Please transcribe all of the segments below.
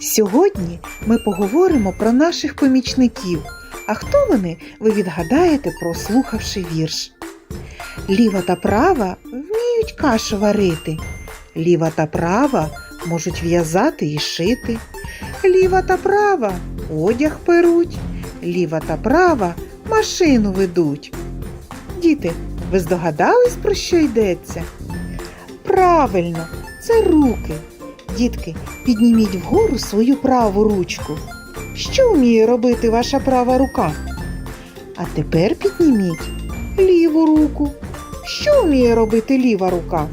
Сьогодні ми поговоримо про наших помічників. А хто вони, ви відгадаєте, прослухавши вірш. Ліва та права вміють кашу варити. Ліва та права можуть в'язати і шити. Ліва та права одяг перуть. Ліва та права машину ведуть. Діти, ви здогадались, про що йдеться? Правильно, це руки. Дітки, підніміть вгору свою праву ручку. Що вміє робити ваша права рука? А тепер підніміть ліву руку. Що вміє робити ліва рука?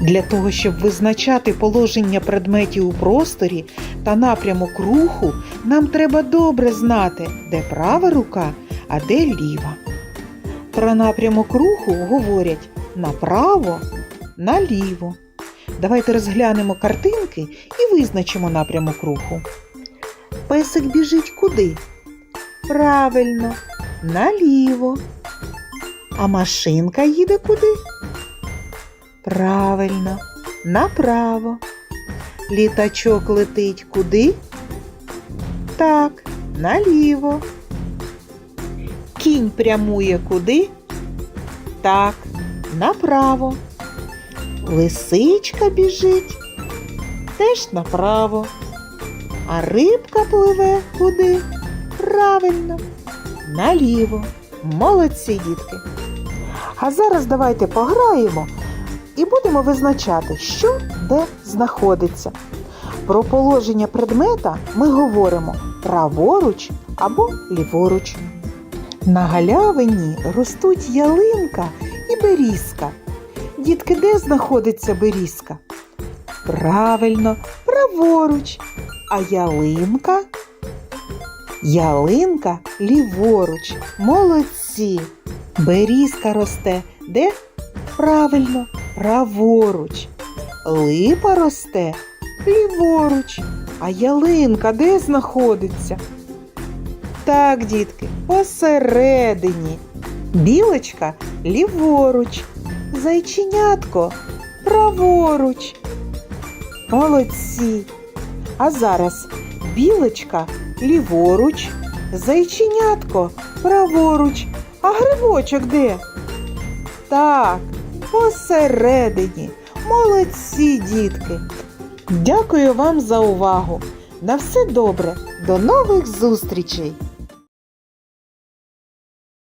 Для того, щоб визначати положення предметів у просторі та напрямок руху, нам треба добре знати, де права рука, а де ліва. Про напрямок руху говорять направо, наліво. Давайте розглянемо картинки і визначимо напрямок руху. Песик біжить куди? Правильно, наліво. А машинка їде куди? Правильно, направо. Літачок летить куди? Так, наліво. Кінь прямує куди? Так, направо. Лисичка біжить теж направо. А рибка пливе куди? Правильно, наліво. Молодці, дітки. А зараз давайте пограємо і будемо визначати, що де знаходиться. Про положення предмета ми говоримо праворуч або ліворуч. На галявині ростуть ялинка і берізка. Дітки, де знаходиться берізка? Правильно, праворуч. А ялинка? Ялинка ліворуч. Молодці. Берізка росте де? Правильно, праворуч. Липа росте ліворуч. А ялинка де знаходиться? Так, дітки, посередині. Білочка ліворуч. Зайченятко праворуч. Молодці. А зараз білочка ліворуч, зайченятко праворуч. А грибочок де? Так, посередині. Молодці, дітки. Дякую вам за увагу. На все добре. До нових зустрічей!